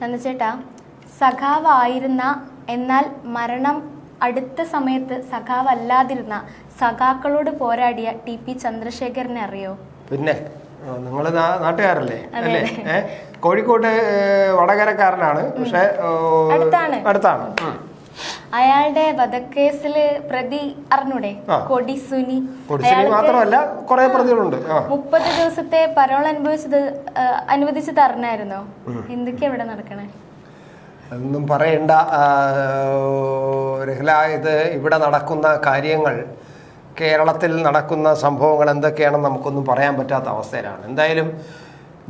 നന്ദചേട്ടാ സഖാവായിരുന്ന എന്നാൽ മരണം അടുത്ത സമയത്ത് സഖാവല്ലാതിരുന്ന സഖാക്കളോട് പോരാടിയ ടി പി ചന്ദ്രശേഖരനെ അറിയോ? പിന്നെ നിങ്ങൾ നാട്ടുകാരല്ലേ? അല്ലേ? കോഴിക്കോട്ട് കോഴിക്കോട് വടകരക്കാരനാണ്. പക്ഷെ അടുത്താണ്. അടുത്താണ്. അയാളുടെ വധക്കേസിൽ പ്രതി അറിഞ്ഞൂടെ. കൊടി സുനി മാത്രമല്ല കുറെ പ്രതികളുണ്ട്. മുപ്പത് ദിവസത്തെ പരോൾ അനുഭവിച്ചത് അനുവദിച്ചു അറിഞ്ഞായിരുന്നോ? എന്തൊക്കെയാ ഇവിടെ നടക്കണേ? ഒന്നും പറയണ്ട. രഹ്ല ഇത് ഇവിടെ നടക്കുന്ന കാര്യങ്ങൾ കേരളത്തിൽ നടക്കുന്ന സംഭവങ്ങൾ എന്തൊക്കെയാണെന്ന് നമുക്കൊന്നും പറയാൻ പറ്റാത്ത അവസ്ഥയിലാണ്. എന്തായാലും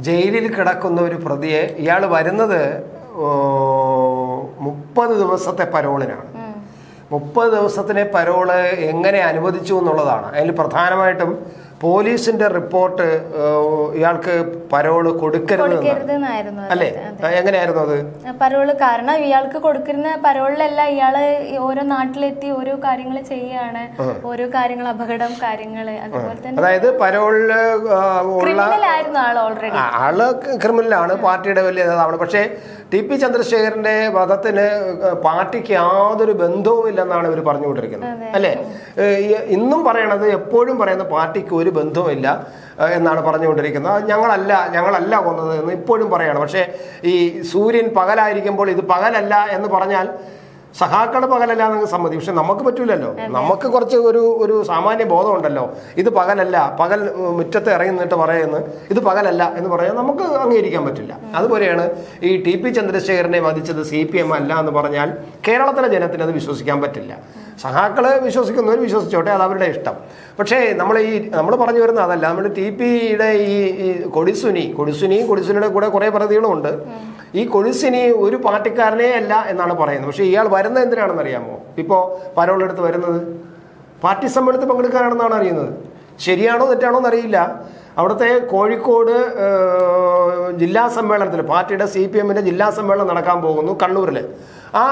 ജയിലിൽ കിടക്കുന്ന ഒരു പ്രതിയെ ഇയാൾ വരുന്നത് മുപ്പത് ദിവസത്തെ പരോളിനാണ്. മുപ്പത് ദിവസത്തിനെ പരോൾ എങ്ങനെ അനുവദിച്ചു എന്നുള്ളതാണ് അതിൽ പ്രധാനമായിട്ടും പോലീസിന്റെ റിപ്പോർട്ട് ഇയാൾക്ക് പരോൾ കൊടുക്കരുത്. അല്ലേ? എങ്ങനെയായിരുന്നു അത്? പരോൾ കാരണം ഇയാൾക്ക് കൊടുക്കുന്ന പരോളിലല്ല ഇയാൾ ഓരോ നാട്ടിലെത്തി ഓരോ കാര്യങ്ങൾ ചെയ്യാണ്. ഓരോ കാര്യങ്ങൾ അപകടം കാര്യങ്ങൾ അതുപോലെ തന്നെ അതായത് പരോളിൽ ആയിരുന്നു ആൾ ഓൾറെഡി ആൾ ക്രിമിനലാണ് പാർട്ടിയുടെ വലിയ നേതാവാണ്. പക്ഷേ ടി പി ചന്ദ്രശേഖരന്റെ വധത്തിന് പാർട്ടിക്ക് യാതൊരു ബന്ധവും ഇല്ലെന്നാണ് ഇവർ പറഞ്ഞുകൊണ്ടിരിക്കുന്നത് അല്ലേ? ഇന്നും പറയണത് എപ്പോഴും പറയുന്ന പാർട്ടിക്ക് ഒരു ബന്ധവുമില്ല ഏ, എന്നാണ് പറഞ്ഞുകൊണ്ടിരിക്കുന്നത്. ഞങ്ങളല്ല ഞങ്ങളല്ല കൊന്നത് എന്ന് ഇപ്പോഴും പറയാണ്. പക്ഷേ ഈ സൂര്യൻ പകലായിരിക്കുമ്പോൾ ഇത് പകലല്ല എന്ന് പറഞ്ഞാൽ സഹാക്കൾ പകലല്ല എന്ന് സമ്മതി പക്ഷെ നമുക്ക് പറ്റൂലല്ലോ. നമുക്ക് കുറച്ച് ഒരു ഒരു സാമാന്യ ബോധമുണ്ടല്ലോ. ഇത് പകലല്ല പകൽ മുറ്റത്ത് ഇറങ്ങി നിന്നിട്ട് പറയുന്നത് ഇത് പകലല്ല എന്ന് പറയാൻ നമുക്ക് അംഗീകരിക്കാൻ പറ്റില്ല. അതുപോലെയാണ് ഈ ടി പി ചന്ദ്രശേഖരനെ വധിച്ചത് സി പി എം അല്ല എന്ന് പറഞ്ഞാൽ കേരളത്തിലെ ജനത്തിന് അത് വിശ്വസിക്കാൻ പറ്റില്ല. സഹാക്കൾ വിശ്വസിക്കുന്നവർ വിശ്വസിച്ചോട്ടെ അത് അവരുടെ ഇഷ്ടം. പക്ഷേ നമ്മൾ ഈ നമ്മൾ പറഞ്ഞു വരുന്ന അതല്ല. നമ്മൾ ടി പിയുടെ ഈ കൊടിസുനി കൊടിസുനിയും കൊടിസുനിയുടെ കൂടെ കുറേ പ്രതികളുമുണ്ട് ഈ കൊഴുസിനി ഒരു പാർട്ടിക്കാരനേ അല്ല എന്നാണ് പറയുന്നത്. പക്ഷേ ഇയാൾ വരുന്നത് എന്തിനാണെന്ന് അറിയാമോ ഇപ്പോൾ പരോളെടുത്ത് വരുന്നത്. പാർട്ടി സമ്മേളനത്തിൽ പങ്കെടുക്കാനാണെന്നാണ് അറിയുന്നത്. ശരിയാണോ തെറ്റാണോ എന്നറിയില്ല. അവിടുത്തെ കോഴിക്കോട് ജില്ലാ സമ്മേളനത്തിൽ പാർട്ടിയുടെ സി പി എമ്മിന്റെ ജില്ലാ സമ്മേളനം നടക്കാൻ പോകുന്നു കണ്ണൂരിൽ ആ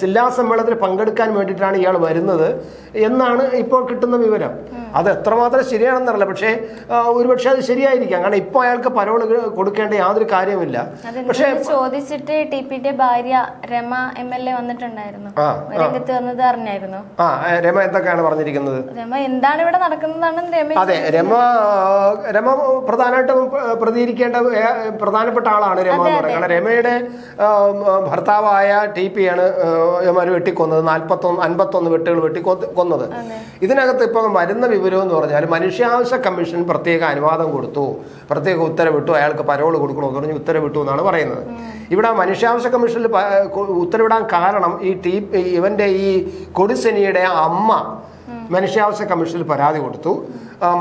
ജില്ലാ സമ്മേളനത്തിൽ പങ്കെടുക്കാൻ വേണ്ടിയിട്ടാണ് ഇയാൾ വരുന്നത് എന്നാണ് ഇപ്പോൾ കിട്ടുന്ന വിവരം. അത് എത്രമാത്രം ശരിയാണെന്നറിയില്ല. പക്ഷേ ഒരുപക്ഷെ അത് ശരിയായിരിക്കാം. കാരണം ഇപ്പോൾ അയാൾക്ക് പരോൾ കൊടുക്കേണ്ട യാതൊരു കാര്യമില്ല പക്ഷേ ചോദിച്ചിട്ട് ടി പിന്റെ ഭാര്യ രമ എം എൽ എ വന്നിട്ടുണ്ടായിരുന്നു. രംഗത്ത് വന്നത് അറിഞ്ഞായിരുന്നു? ആ രമ എന്തൊക്കെയാണ് പറഞ്ഞിരിക്കുന്നത്? രമ എന്താണ് ഇവിടെ നടക്കുന്നതാണ് രമ അതെ രമ രമ പ്രധാനമായിട്ടും പ്രതികരിക്കേണ്ട പ്രധാനപ്പെട്ട ആളാണ് രമ എന്ന് പറയുന്നത്. കാരണം രമയുടെ ഭർത്താവായ ടി പി ആണ് യമാര് വെട്ടിക്കൊന്നത്. നാൽപ്പത്തൊന്ന് അൻപത്തൊന്ന് വെട്ടുകൾ വെട്ടി കൊ- കൊന്നത് ഇതിനകത്ത് ഇപ്പൊ വരുന്ന വിവരം എന്ന് പറഞ്ഞാൽ മനുഷ്യാവകാശ കമ്മീഷൻ പ്രത്യേക അനുവാദം കൊടുത്തു. പ്രത്യേക ഉത്തരവിട്ടു. അയാൾക്ക് പരോൾ കൊടുക്കണമെന്ന് പറഞ്ഞ് ഉത്തരവിട്ടു എന്നാണ് പറയുന്നത്. ഇവിടെ മനുഷ്യാവകാശ കമ്മീഷനിൽ ഉത്തരവിടാൻ കാരണം ഈ ടി ഇവന്റെ ഈ കൊടിസെനിയുടെ അമ്മ മനുഷ്യാവകാശ കമ്മീഷനിൽ പരാതി കൊടുത്തു.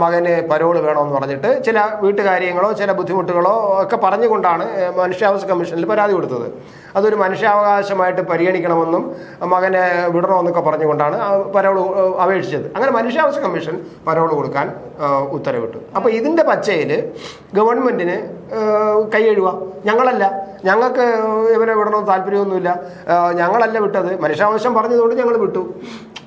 മകന് പരോൾ വേണമെന്ന് പറഞ്ഞിട്ട് ചില വീട്ടുകാര്യങ്ങളോ ചില ബുദ്ധിമുട്ടുകളോ ഒക്കെ പറഞ്ഞുകൊണ്ടാണ് മനുഷ്യാവകാശ കമ്മീഷനിൽ പരാതി കൊടുത്തത്. അതൊരു മനുഷ്യാവകാശമായിട്ട് പരിഗണിക്കണമെന്നും മകനെ വിടണമെന്നൊക്കെ പറഞ്ഞുകൊണ്ടാണ് ആ പരോൾ അപേക്ഷിച്ചത്. അങ്ങനെ മനുഷ്യാവകാശ കമ്മീഷൻ പരോൾ കൊടുക്കാൻ ഉത്തരവിട്ടു. അപ്പോൾ ഇതിന്റെ പച്ചയിൽ ഗവൺമെന്റിന് കൈയെഴുക ഞങ്ങളല്ല. ഞങ്ങൾക്ക് ഇവരെ വിടണമെന്ന് താല്പര്യമൊന്നുമില്ല. ഞങ്ങളല്ല വിട്ടത്. മനുഷ്യാവശ്യം പറഞ്ഞതുകൊണ്ട് ഞങ്ങൾ വിട്ടു.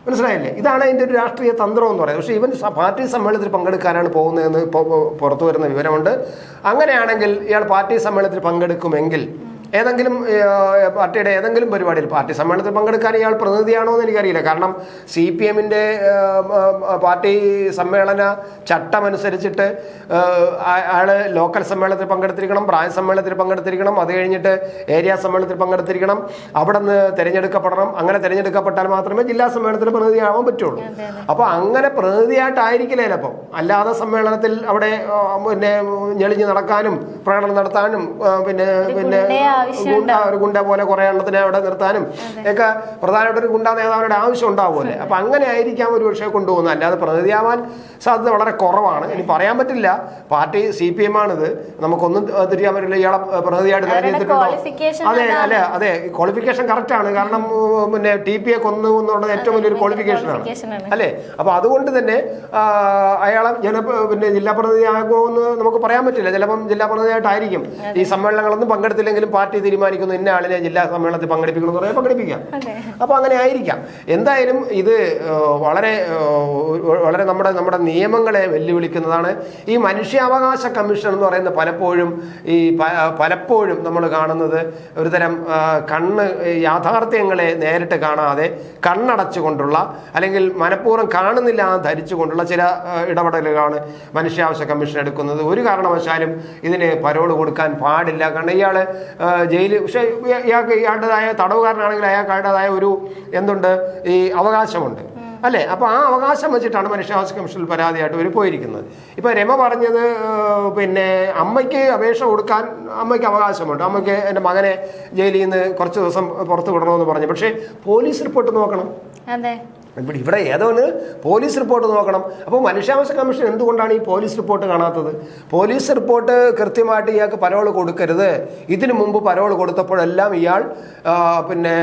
മനസ്സിലായില്ലേ? ഇതാണ് അതിന്റെ ഒരു രാഷ്ട്രീയ തന്ത്രം എന്ന് പറയുന്നത്. പക്ഷേ ഇവൻ പാർട്ടി സമ്മേളനത്തിൽ പങ്കെടുക്കാനാണ് പോകുന്നതെന്ന് ഇപ്പോൾ പുറത്തു വരുന്ന വിവരമുണ്ട്. അങ്ങനെയാണെങ്കിൽ ഇയാൾ പാർട്ടി സമ്മേളനത്തിൽ പങ്കെടുക്കുമെങ്കിൽ ഏതെങ്കിലും പാർട്ടിയുടെ ഏതെങ്കിലും പരിപാടിയിൽ പാർട്ടി സമ്മേളനത്തിൽ പങ്കെടുക്കാൻ ഇയാൾ പ്രതിനിധിയാണോ എന്ന് എനിക്കറിയില്ല. കാരണം സി പി എമ്മിന്റെ പാർട്ടി സമ്മേളന ചട്ടമനുസരിച്ചിട്ട് അയാൾ ലോക്കൽ സമ്മേളനത്തിൽ പങ്കെടുത്തിരിക്കണം ബ്രാഞ്ച് സമ്മേളനത്തിൽ പങ്കെടുത്തിരിക്കണം അത് കഴിഞ്ഞിട്ട് ഏരിയ സമ്മേളനത്തിൽ പങ്കെടുത്തിരിക്കണം അവിടെ നിന്ന് തിരഞ്ഞെടുക്കപ്പെടണം. അങ്ങനെ തിരഞ്ഞെടുക്കപ്പെട്ടാൽ മാത്രമേ ജില്ലാ സമ്മേളനത്തിൽ പ്രതിനിധിയാവാൻ പറ്റുള്ളൂ. അപ്പോൾ അങ്ങനെ പ്രതിനിധിയായിട്ടായിരിക്കില്ല ചിലപ്പം. അല്ലാതെ സമ്മേളനത്തിൽ അവിടെ പിന്നെ ഞെളിഞ്ഞ് നടക്കാനും പ്രകടനം നടത്താനും പിന്നെ പിന്നെ ഒരു ഗുണ്ട പോലെ കുറെ എണ്ണത്തിനെ അവിടെ നിർത്താനും ഒക്കെ പ്രധാനപ്പെട്ട ഒരു ഗുണ്ട നേതാവിന്റെ ആവശ്യം ഉണ്ടാവുമല്ലേ? അപ്പൊ അങ്ങനെ ആയിരിക്കാം ഒരു പക്ഷേ കൊണ്ടുപോകുന്നത്. അല്ലാതെ പ്രതിനിധിയാവാൻ സാധ്യത വളരെ കുറവാണ്. ഇനി പറയാൻ പറ്റില്ല. പാർട്ടി സി പി എം ആണിത് നമുക്കൊന്നും തിരിയാൻ പറ്റില്ല. ഇയാളെ പ്രതിനിധിയായിട്ട് തെരഞ്ഞെടുത്തിട്ടുണ്ടോ അതെ അല്ലെ അതെ ക്വാളിഫിക്കേഷൻ കറക്റ്റ് ആണ്. കാരണം പിന്നെ ടി പി എ കൊന്നു എന്നുള്ളത് ഏറ്റവും വലിയൊരു ക്വാളിഫിക്കേഷൻ ആണ്. അല്ലെ? അപ്പൊ അതുകൊണ്ട് തന്നെ അയാളെ ജന പിന്നെ ജില്ലാ പ്രതിനിധിയാകുമോ എന്ന് നമുക്ക് പറയാൻ പറ്റില്ല. ചിലപ്പം ജില്ലാ പ്രതിനിധിയായിട്ടായിരിക്കും. ഈ സമ്മേളനങ്ങളൊന്നും പങ്കെടുത്തില്ലെങ്കിലും പാർട്ടി പാർട്ടി തീരുമാനിക്കുന്നു ഇന്ന ആളിനെ ജില്ലാ സമ്മേളനത്തിൽ പങ്കെടുപ്പിക്കണം പറയാൻ പങ്കെടുപ്പിക്കാം. അപ്പൊ അപ്പോൾ അങ്ങനെ ആയിരിക്കാം. എന്തായാലും ഇത് വളരെ വളരെ നമ്മുടെ നമ്മുടെ നിയമങ്ങളെ വെല്ലുവിളിക്കുന്നതാണ്. ഈ മനുഷ്യാവകാശ കമ്മീഷൻ എന്ന് പറയുന്നത് പലപ്പോഴും ഈ പലപ്പോഴും നമ്മൾ കാണുന്നത് ഒരുതരം കണ്ണ് യാഥാർത്ഥ്യങ്ങളെ നേരിട്ട് കാണാതെ കണ്ണടച്ചുകൊണ്ടുള്ള അല്ലെങ്കിൽ മനഃപൂർവം കാണുന്നില്ല എന്ന് ധരിച്ചുകൊണ്ടുള്ള ചില ഇടപെടലുകളാണ് മനുഷ്യാവകാശ കമ്മീഷൻ എടുക്കുന്നത്. ഒരു കാരണവശാലും ഇതിന് പരോൾ കൊടുക്കാൻ പാടില്ല. കാരണം ഇയാൾ ജയിലിൽ. പക്ഷേ ഇയ- ഇയാൾക്ക് ഇയാളുടേതായ തടവുകാരനാണെങ്കിൽ അയാൾക്കുടേതായ ഒരു എന്തുണ്ട്? ഈ അവകാശമുണ്ട്. അല്ലേ? അപ്പോൾ ആ അവകാശം വെച്ചിട്ടാണ് മനുഷ്യാവകാശ കമ്മീഷനിൽ പരാതിയായിട്ട് ഇവർ പോയിരിക്കുന്നത്. ഇപ്പോൾ രമ പറഞ്ഞത് പിന്നെ അമ്മയ്ക്ക് അപേക്ഷ കൊടുക്കാൻ അമ്മയ്ക്ക് അവകാശമുണ്ട്. അമ്മയ്ക്ക് എന്റെ മകനെ ജയിലിൽ നിന്ന് കുറച്ച് ദിവസം പുറത്ത് വിടണമെന്ന് പറഞ്ഞു. പക്ഷേ പോലീസ് റിപ്പോർട്ട് നോക്കണം. അതെ. ഇവിടെ ഇവിടെ ഏതോന്ന് പോലീസ് റിപ്പോർട്ട് നോക്കണം. അപ്പോൾ മനുഷ്യാവകാശ കമ്മീഷൻ എന്തുകൊണ്ടാണ് ഈ പോലീസ് റിപ്പോർട്ട് കാണാത്തത്? പോലീസ് റിപ്പോർട്ട് കൃത്യമായിട്ട് ഇയാൾക്ക് പരോൾ കൊടുക്കരുത്. ഇതിനു മുമ്പ് പരോൾ കൊടുത്തപ്പോഴെല്ലാം ഇയാൾ പിന്നെ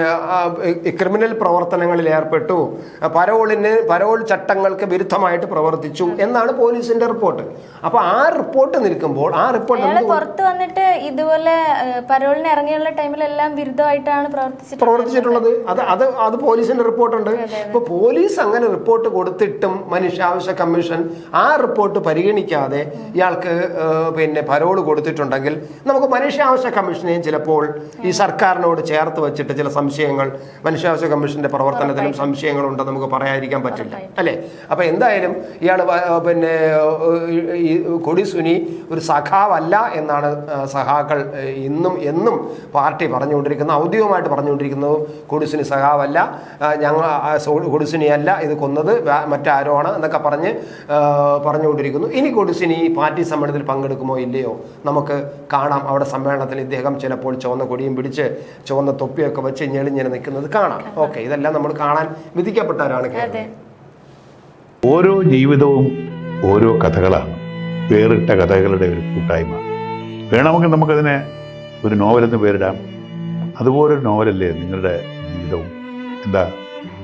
ക്രിമിനൽ പ്രവർത്തനങ്ങളിൽ ഏർപ്പെട്ടു. പരോളിന് പരോൾ ചട്ടങ്ങൾക്ക് വിരുദ്ധമായിട്ട് പ്രവർത്തിച്ചു എന്നാണ് പോലീസിന്റെ റിപ്പോർട്ട്. അപ്പോൾ ആ റിപ്പോർട്ട് നിൽക്കുമ്പോൾ ആ റിപ്പോർട്ട് പുറത്ത് വന്നിട്ട് ഇതുപോലെ പരോളിന് ഇറങ്ങിയുള്ള ടൈമിലെല്ലാം വിരുദ്ധമായിട്ടാണ് പ്രവർത്തിച്ചിട്ടുള്ളത്. പ്രവർത്തിച്ചിട്ടുള്ളത്. അത് അത് അത് പോലീസിന്റെ റിപ്പോർട്ടുണ്ട്. ഇപ്പൊ പോലീസ് അങ്ങനെ റിപ്പോർട്ട് കൊടുത്തിട്ടും മനുഷ്യാവകാശ കമ്മീഷൻ ആ റിപ്പോർട്ട് പരിഗണിക്കാതെ ഇയാൾക്ക് പിന്നെ പരോൾ കൊടുത്തിട്ടുണ്ടെങ്കിൽ നമുക്ക് മനുഷ്യാവകാശ കമ്മീഷനെയും ചിലപ്പോൾ ഈ സർക്കാരിനോട് ചേർത്ത് വെച്ചിട്ട് ചില സംശയങ്ങൾ മനുഷ്യാവകാശ കമ്മീഷന്റെ പ്രവർത്തനത്തിലും സംശയങ്ങളുണ്ട് നമുക്ക് പറയാതിരിക്കാൻ പറ്റില്ല. അല്ലേ? അപ്പൊ എന്തായാലും ഇയാൾ പിന്നെ ഈ കൊടി സുനി ഒരു സഖാവല്ല എന്നാണ് സഖാക്കൾ ഇന്നും എന്നും പാർട്ടി പറഞ്ഞുകൊണ്ടിരിക്കുന്നത് ഔദ്യോഗികമായിട്ട് പറഞ്ഞുകൊണ്ടിരിക്കുന്നത് കൊടിസുനി സഖാവല്ല. ഞങ്ങൾ ആ, കൊടിസുനിയല്ല ഇത് കൊന്നത് മറ്റാരോണ് മറ്റാരോ ആണ് എന്നൊക്കെ പറഞ്ഞ് പറഞ്ഞുകൊണ്ടിരിക്കുന്നു. ഇനി കൊടിസുനി ഈ പാർട്ടി സമ്മേളനത്തിൽ പങ്കെടുക്കുമോ ഇല്ലയോ? നമുക്ക് കാണാം. അവിടെ സമ്മേളനത്തിൽ ഇദ്ദേഹം ചിലപ്പോൾ ചുവന്ന കൊടിയും പിടിച്ച് ചുവന്ന തൊപ്പിയൊക്കെ വെച്ച് ഞെളിഞ്ഞെന്നെ നിൽക്കുന്നത് കാണാം. ഓക്കെ ഇതെല്ലാം നമ്മൾ കാണാൻ വിധിക്കപ്പെട്ടവരാണ് അതെ. ഓരോ ജീവിതവും ഓരോ കഥകളാണ്. വേറിട്ട കഥകളുടെ ഒരു കൂട്ടായ്മ. വേണമെങ്കിൽ നമുക്കതിനെ ഒരു നോവലെന്ന് പേരിടാം. അതുപോലൊരു നോവലല്ലേ നിങ്ങളുടെ ജീവിതവും? എന്താ?